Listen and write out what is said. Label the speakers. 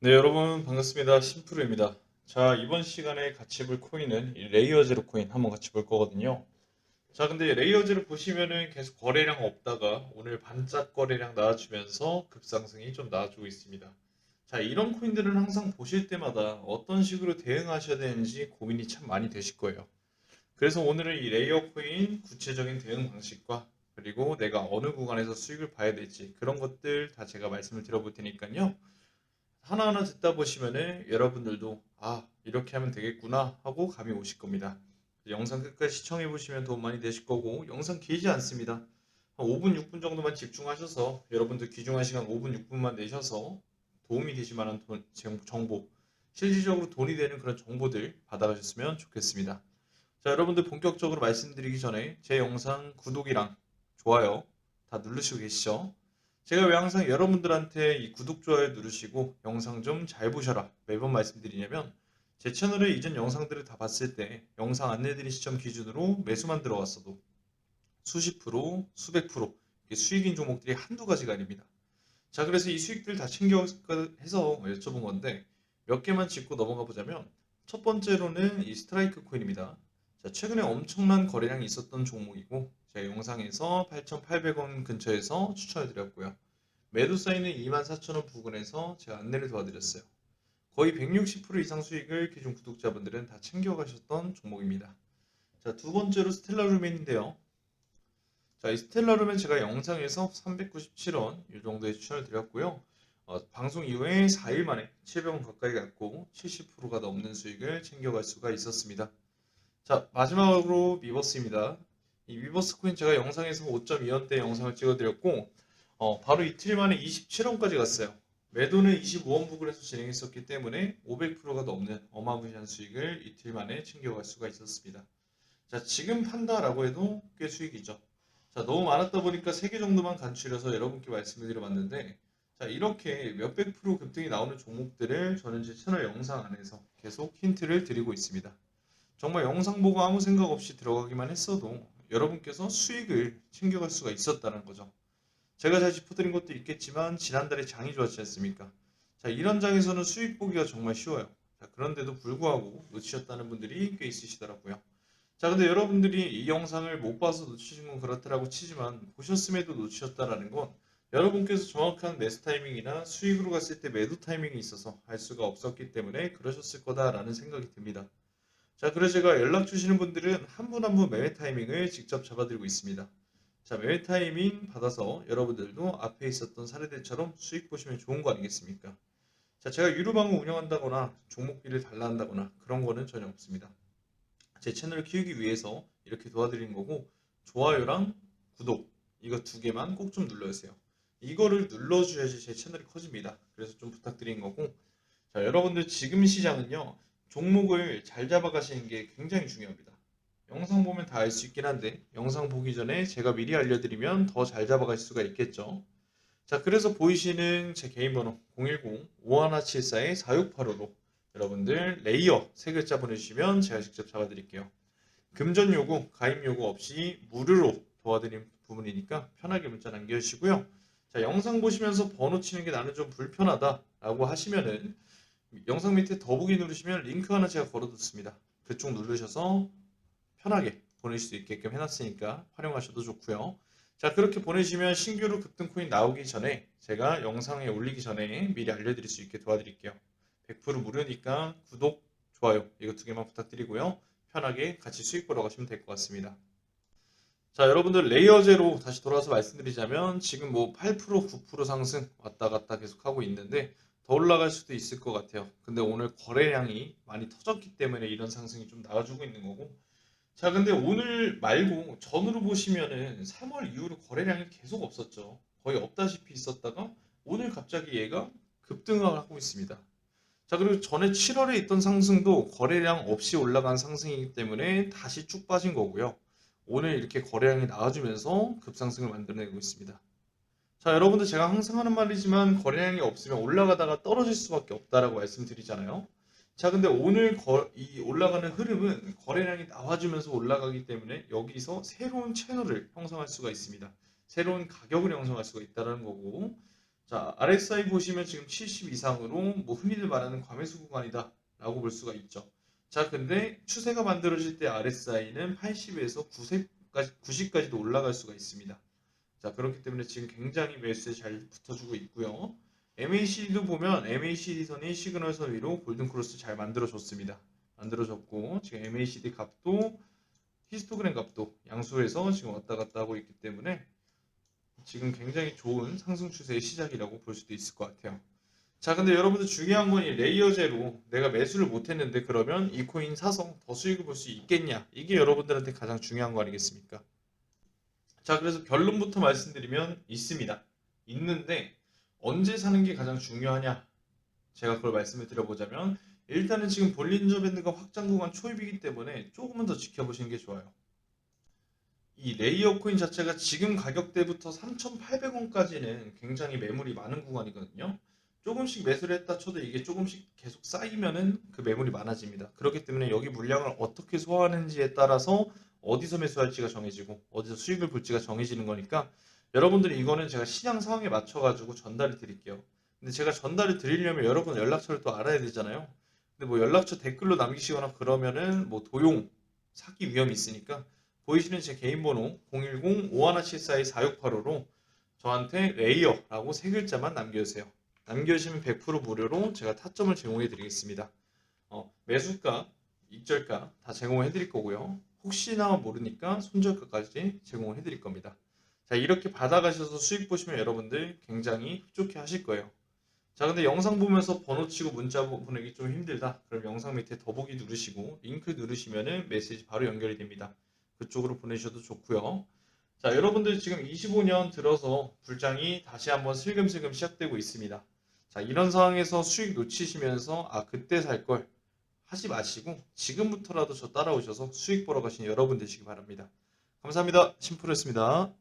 Speaker 1: 네, 여러분 반갑습니다. 심프루입니다. 자, 이번 시간에 같이 볼 코인은 이 레이어 제로 코인 한번 같이 볼 거거든요. 자, 근데 레이어 제로 보시면은 계속 거래량 없다가 오늘 반짝 거래량 나와주면서 급상승이 좀 나와주고 있습니다. 자, 이런 코인들은 항상 보실 때마다 어떤 식으로 대응하셔야 되는지 고민이 참 많이 되실 거예요. 그래서 오늘은 이 레이어 코인 구체적인 대응 방식과 그리고 내가 어느 구간에서 수익을 봐야 될지 그런 것들 다 제가 말씀을 드려볼 테니까요. 하나하나 듣다 보시면은 여러분들도 아 이렇게 하면 되겠구나 하고 감이 오실 겁니다. 영상 끝까지 시청해 보시면 도움 많이 되실 거고 영상 길지 않습니다. 한 5분 6분 정도만 집중하셔서 여러분들 귀중한 시간 5분 6분만 내셔서 도움이 되실 만한 돈- 정- 정보 실질적으로 돈이 되는 그런 정보들 받아가셨으면 좋겠습니다. 자 여러분들 본격적으로 말씀드리기 전에 제 영상 구독이랑 좋아요 다 누르시고 계시죠? 제가 왜 항상 여러분들한테 이 구독, 좋아요 누르시고 영상 좀 잘 보셔라 매번 말씀드리냐면 제 채널에 이전 영상들을 다 봤을 때 영상 안내드린 시점 기준으로 매수만 들어왔어도 수십 프로, 수백 프로 수익인 종목들이 한두 가지가 아닙니다. 자 그래서 이 수익들 다 챙겨해서 여쭤본 건데 몇 개만 짚고 넘어가 보자면 첫 번째로는 이 스트라이크 코인입니다. 자 최근에 엄청난 거래량이 있었던 종목이고 제가 영상에서 8,800원 근처에서 추천해 드렸고요. 매도 사인은 24,000원 부근에서 제가 안내를 도와드렸어요. 거의 160% 이상 수익을 기존 구독자분들은 다 챙겨가셨던 종목입니다. 자, 두 번째로 스텔라루멘인데요. 자, 이 스텔라루멘 제가 영상에서 397원 이 정도에 추천을 드렸고요. 어, 방송 이후에 4일 만에 700원 가까이 갔고 70%가 넘는 수익을 챙겨갈 수가 있었습니다. 자, 마지막으로 미버스입니다. 이 미버스 코인 제가 영상에서 5.2원대 영상을 찍어드렸고 어, 바로 이틀 만에 27원까지 갔어요. 매도는 25원 부근에서 진행했었기 때문에 500%가 넘는 어마무시한 수익을 이틀 만에 챙겨갈 수가 있었습니다. 자, 지금 판다라고 해도 꽤 수익이죠. 자, 너무 많았다 보니까 3개 정도만 간추려서 여러분께 말씀을 드려봤는데, 자, 이렇게 몇백 프로 급등이 나오는 종목들을 저는 제 채널 영상 안에서 계속 힌트를 드리고 있습니다. 정말 영상 보고 아무 생각 없이 들어가기만 했어도 여러분께서 수익을 챙겨갈 수가 있었다는 거죠. 제가 잘 짚어드린 것도 있겠지만 지난달에 장이 좋았지 않습니까? 자 이런 장에서는 수익 보기가 정말 쉬워요. 자 그런데도 불구하고 놓치셨다는 분들이 꽤 있으시더라고요. 자 근데 여러분들이 이 영상을 못 봐서 놓치신 건 그렇더라고 치지만 보셨음에도 놓치셨다라는 건 여러분께서 정확한 매수 타이밍이나 수익으로 갔을 때 매도 타이밍이 있어서 할 수가 없었기 때문에 그러셨을 거다라는 생각이 듭니다. 자 그래서 제가 연락 주시는 분들은 한 분 한 분 매매 타이밍을 직접 잡아드리고 있습니다. 자, 매매 타이밍 받아서 여러분들도 앞에 있었던 사례들처럼 수익 보시면 좋은 거 아니겠습니까? 자, 제가 유료방을 운영한다거나 종목비를 달라 한다거나 그런 거는 전혀 없습니다. 제 채널을 키우기 위해서 이렇게 도와드리는 거고 좋아요랑 구독 이거 두 개만 꼭 좀 눌러주세요. 이거를 눌러줘야지 제 채널이 커집니다. 그래서 좀 부탁드리는 거고 자, 여러분들 지금 시장은요 종목을 잘 잡아가시는 게 굉장히 중요합니다. 영상 보면 다 알 수 있긴 한데 영상 보기 전에 제가 미리 알려드리면 더 잘 잡아갈 수가 있겠죠. 자 그래서 보이시는 제 개인 번호 010-5174-4685로 여러분들 레이어 세 글자 보내주시면 제가 직접 잡아드릴게요. 금전 요구, 가입 요구 없이 무료로 도와드린 부분이니까 편하게 문자 남겨주시고요. 자 영상 보시면서 번호 치는 게 나는 좀 불편하다 라고 하시면은 영상 밑에 더보기 누르시면 링크 하나 제가 걸어뒀습니다. 그쪽 누르셔서 편하게 보내실 수 있게끔 해놨으니까 활용하셔도 좋고요. 자 그렇게 보내시면 신규로 급등 코인 나오기 전에 제가 영상에 올리기 전에 미리 알려드릴 수 있게 도와드릴게요. 100% 무료니까 구독, 좋아요 이거 두 개만 부탁드리고요. 편하게 같이 수익 보러 가시면 될 것 같습니다. 자 여러분들 레이어제로 다시 돌아와서 말씀드리자면 지금 뭐 8% 9% 상승 왔다 갔다 계속 하고 있는데 더 올라갈 수도 있을 것 같아요. 근데 오늘 거래량이 많이 터졌기 때문에 이런 상승이 좀 나와주고 있는 거고 자, 근데 오늘 말고 전으로 보시면은 3월 이후로 거래량이 계속 없었죠. 거의 없다시피 있었다가 오늘 갑자기 얘가 급등을 하고 있습니다. 자, 그리고 전에 7월에 있던 상승도 거래량 없이 올라간 상승이기 때문에 다시 쭉 빠진 거고요. 오늘 이렇게 거래량이 나와주면서 급상승을 만들어내고 있습니다. 자, 여러분들 제가 항상 하는 말이지만 거래량이 없으면 올라가다가 떨어질 수밖에 없다라고 말씀드리잖아요. 자, 근데 오늘 거- 이 올라가는 흐름은 거래량이 나와주면서 올라가기 때문에 여기서 새로운 채널을 형성할 수가 있습니다. 새로운 가격을 형성할 수가 있다는 거고, 자, RSI 보시면 지금 70 이상으로 뭐 흔히들 말하는 과매수 구간이다 라고 볼 수가 있죠. 자, 근데 추세가 만들어질 때 RSI는 80에서 90까지, 90까지도 올라갈 수가 있습니다. 자, 그렇기 때문에 지금 굉장히 매수에 잘 붙어주고 있고요. MACD도 보면 MACD 선이 시그널 선 위로 골든 크로스 잘 만들어줬습니다. 만들어졌고 지금 MACD 값도 히스토그램 값도 양수에서 지금 왔다 갔다 하고 있기 때문에 지금 굉장히 좋은 상승 추세의 시작이라고 볼 수도 있을 것 같아요. 자, 근데 여러분들 중요한 건 이 레이어제로 내가 매수를 못했는데 그러면 이 코인 사서 더 수익을 볼 수 있겠냐? 이게 여러분들한테 가장 중요한 거 아니겠습니까? 자, 그래서 결론부터 말씀드리면 있습니다. 있는데 언제 사는 게 가장 중요하냐? 제가 그걸 말씀을 드려보자면 일단은 지금 볼린저 밴드가 확장 구간 초입이기 때문에 조금은 더 지켜보시는 게 좋아요. 이 레이어 코인 자체가 지금 가격대부터 3,800원까지는 굉장히 매물이 많은 구간이거든요. 조금씩 매수를 했다 쳐도 이게 조금씩 계속 쌓이면은 그 매물이 많아집니다. 그렇기 때문에 여기 물량을 어떻게 소화하는지에 따라서 어디서 매수할지가 정해지고 어디서 수익을 볼지가 정해지는 거니까 여러분들이 이거는 제가 시장 상황에 맞춰가지고 전달을 드릴게요. 근데 제가 전달을 드리려면 여러분 연락처를 또 알아야 되잖아요. 근데 뭐 연락처 댓글로 남기시거나 그러면은 뭐 도용 사기 위험이 있으니까 보이시는 제 개인 번호 010-5174-4685로 저한테 레이어라고 세 글자만 남겨주세요. 남겨주시면 100% 무료로 제가 타점을 제공해 드리겠습니다. 어, 매수가, 익절가 다 제공해 드릴 거고요. 혹시나 모르니까 손절가까지 제공을 해 드릴 겁니다. 자, 이렇게 받아가셔서 수익 보시면 여러분들 굉장히 흡족해 하실 거예요. 자, 근데 영상 보면서 번호 치고 문자 보내기 좀 힘들다. 그럼 영상 밑에 더보기 누르시고 링크 누르시면은 메시지 바로 연결이 됩니다. 그쪽으로 보내셔도 좋고요. 자, 여러분들 지금 25년 들어서 불장이 다시 한번 슬금슬금 시작되고 있습니다. 자, 이런 상황에서 수익 놓치시면서 아, 그때 살 걸 하지 마시고 지금부터라도 저 따라오셔서 수익 보러 가신 여러분 되시기 바랍니다. 감사합니다. 심플했습니다.